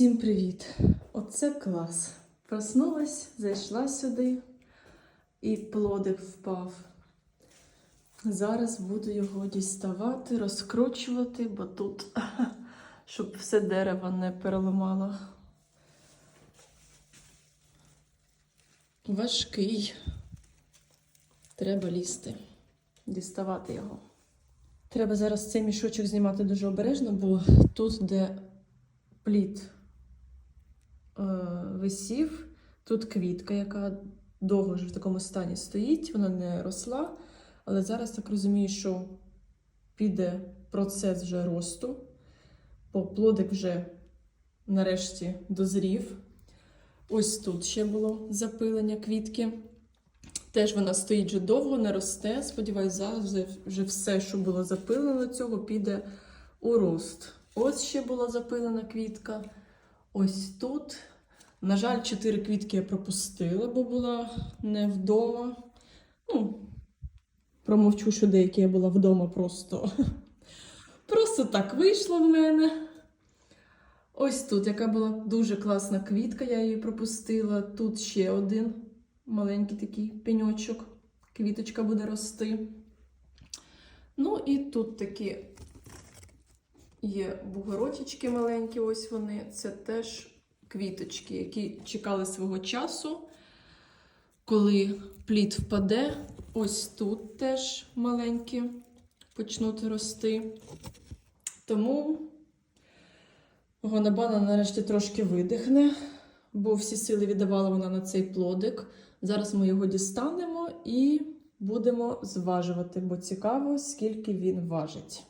Всім привіт! Оце клас. Проснулась, зайшла сюди і плодик впав. Зараз буду його діставати, розкручувати, бо тут, щоб все дерево не переламало. Важкий. Треба лізти, діставати його. Треба зараз цей мішочок знімати дуже обережно, бо тут, де плід висів, тут квітка, яка довго вже в такому стані стоїть, вона не росла. Але зараз так розумію, що піде процес вже росту, бо плодик вже нарешті дозрів. Ось тут ще було запилення квітки. Теж вона стоїть вже довго, не росте. Сподіваюсь, зараз вже, все, що було запилено цього, піде у рост. Ось ще була запилена квітка. Ось тут. На жаль, чотири квітки я пропустила, бо була не вдома. Ну, промовчу, що деякі я була вдома просто. Просто так вийшло в мене. Ось тут, яка була дуже класна квітка, я її пропустила. Тут ще один маленький такий пеньочок, квіточка буде рости. Ну і тут такі є бугорочечки маленькі, ось вони. Це теж квіточки, які чекали свого часу. Коли плід впаде, ось тут теж маленькі почнуть рости. Тому гонобана нарешті трошки видихне, бо всі сили віддавала вона на цей плодик. Зараз ми його дістанемо і будемо зважувати, бо цікаво, скільки він важить.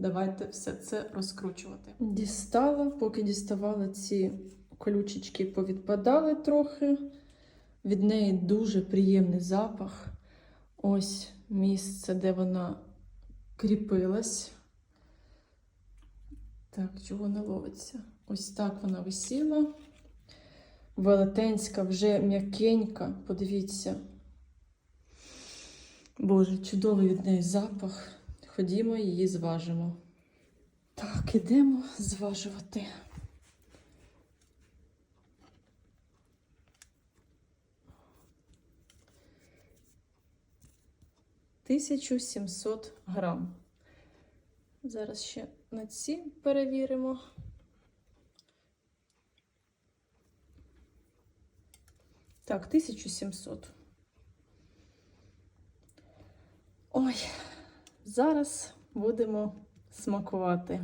Давайте все це розкручувати. Дістала, поки діставала ці колючечки, повідпадали трохи. Від неї дуже приємний запах. Ось місце, де вона кріпилась. Так, чого не ловиться? Ось так вона висіла. Велетенська, вже м'якенька, подивіться. Боже, чудовий від неї запах. Ходімо, її зважимо. Так, ідемо зважувати. Тисячу сімсот грам. Зараз ще на ці перевіримо. Так, 1700. Ой, зараз будемо смакувати.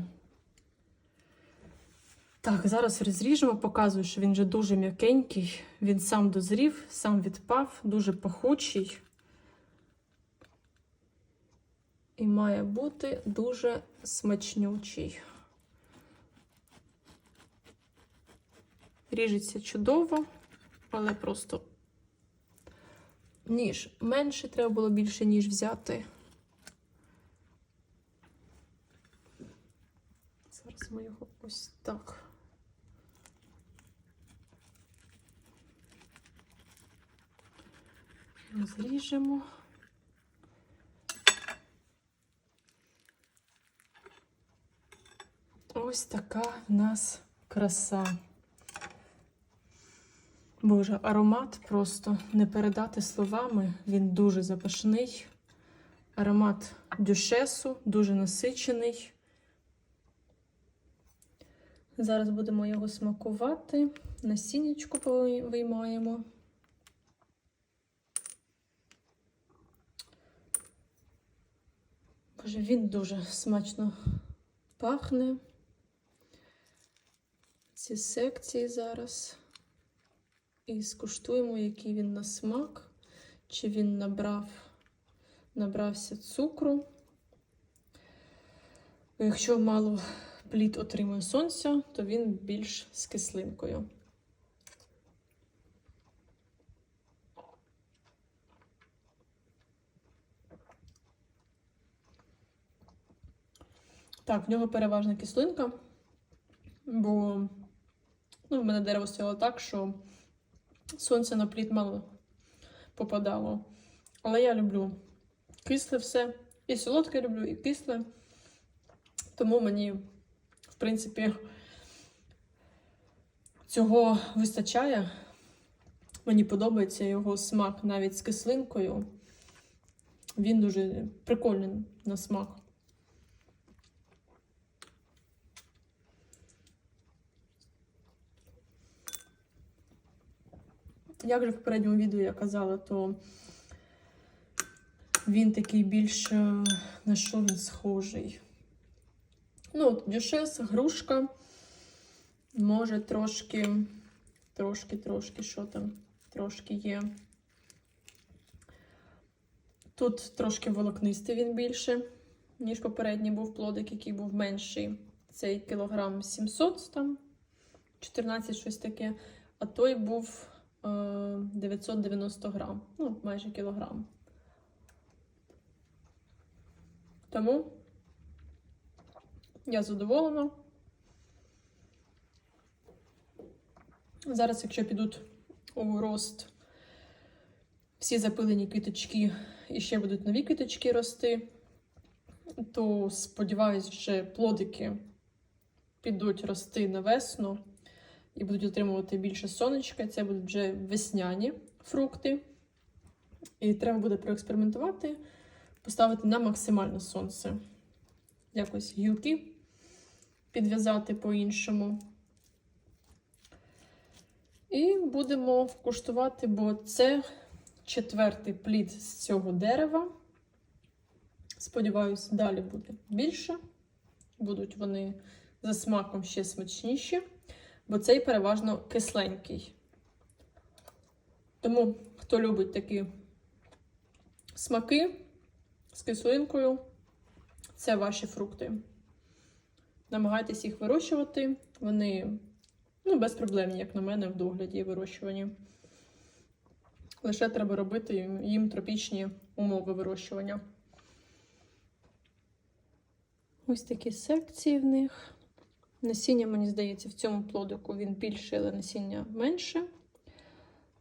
Так, зараз розріжемо, показую, що він вже дуже м'якенький. Він сам дозрів, сам відпав, дуже пахучий. І має бути дуже смачнючий. Ріжеться чудово, але просто ніж менше, треба було більше ніж взяти. Зараз ми його ось так. Розріжемо. Ось така в нас краса. Боже, аромат просто не передати словами. Він дуже запашний. Аромат дюшесу, дуже насичений. Зараз будемо його смакувати. Насіннячку виймаємо. Боже, він дуже смачно пахне. Ці секції зараз. І скуштуємо, який він на смак, чи він набрав, набрався цукру. Якщо мало плід отримує сонця, то він більш з кислинкою. Так, в нього переважна кислинка, бо ну, в мене дерево стояло так, що сонце на плід мало попадало. Але я люблю кисле все. І солодке люблю, і кисле. Тому мені, в принципі, Цього вистачає. Мені подобається його смак навіть з кислинкою. Він дуже прикольний на смак. Як же в попередньому відео я казала, то він такий більш е, на що він схожий. Ну, дюшес, грушка. Може, трошки, трошки, трошки, що там, трошки є. Тут трошки волокнистий він більше, ніж попередній був плодик, який був менший. Цей кілограм 700, там 14 щось таке. А той був е, 990 грам, ну, майже кілограм. Тому я задоволена. Зараз, якщо підуть у рост всі запилені квіточки і ще будуть нові квіточки рости, то сподіваюсь, вже плодики підуть рости на весну і будуть отримувати більше сонечка. Це будуть вже весняні фрукти. І треба буде проекспериментувати, поставити на максимальне сонце. Якось гілки підв'язати по-іншому. І будемо куштувати, бо це четвертий плід з цього дерева. Сподіваюсь, далі буде більше. Будуть вони за смаком ще смачніші, бо цей переважно кисленький. Тому, хто любить такі смаки з кислинкою, це ваші фрукти. Намагайтесь їх вирощувати. Вони ну, безпроблемні, як на мене, в догляді і вирощуванні. Лише треба робити їм тропічні умови вирощування. Ось такі секції в них. Насіння, мені здається, в цьому плодику він більше, але насіння менше.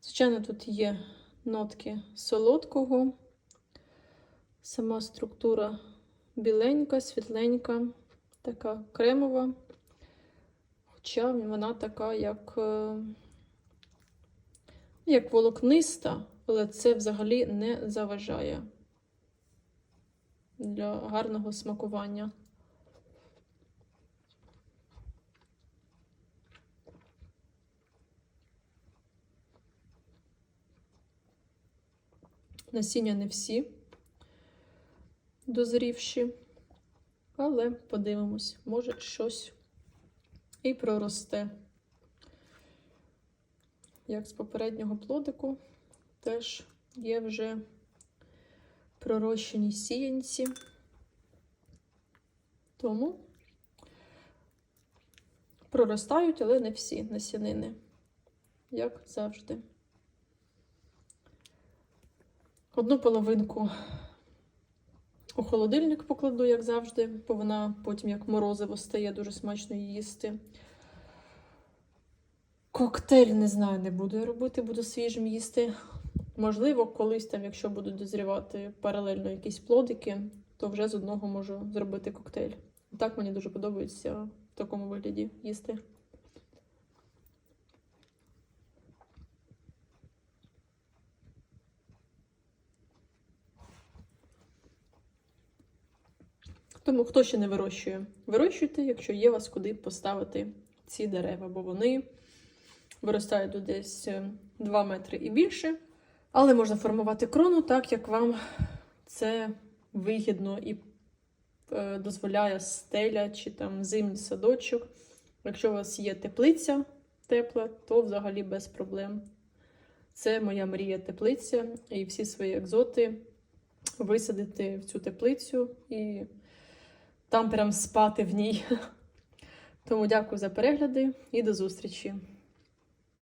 Звичайно, тут є нотки солодкого. Сама структура біленька, світленька, така кремова. Хоча вона така, як, е, як волокниста, але це взагалі не заважає для гарного смакування. Насіння не всі дозрівші, але подивимось, може щось і проросте. Як з попереднього плодику, теж є вже пророщені сіянці. Тому проростають, але не всі насінини, як завжди. Одну половинку у холодильник покладу, як завжди, бо вона потім, як морозиво, стає дуже смачно їсти. Коктейль, не знаю, не буду я робити, буду свіжим їсти. Можливо, колись там, якщо будуть дозрівати паралельно якісь плодики, то вже з одного можу зробити коктейль. Так мені дуже подобається в такому вигляді їсти. Тому хто ще не вирощує, вирощуйте, якщо є вас куди поставити ці дерева, бо вони виростають до десь е, 2 метри і більше. Але можна формувати крону так, як вам це вигідно і е, дозволяє стеля чи там зимній садочок. Якщо у вас є теплиця тепла, то взагалі без проблем. Це моя мрія теплиця, і всі свої екзоти висадити в цю теплицю і там прям спати в ній. Тому дякую за перегляди і до зустрічі!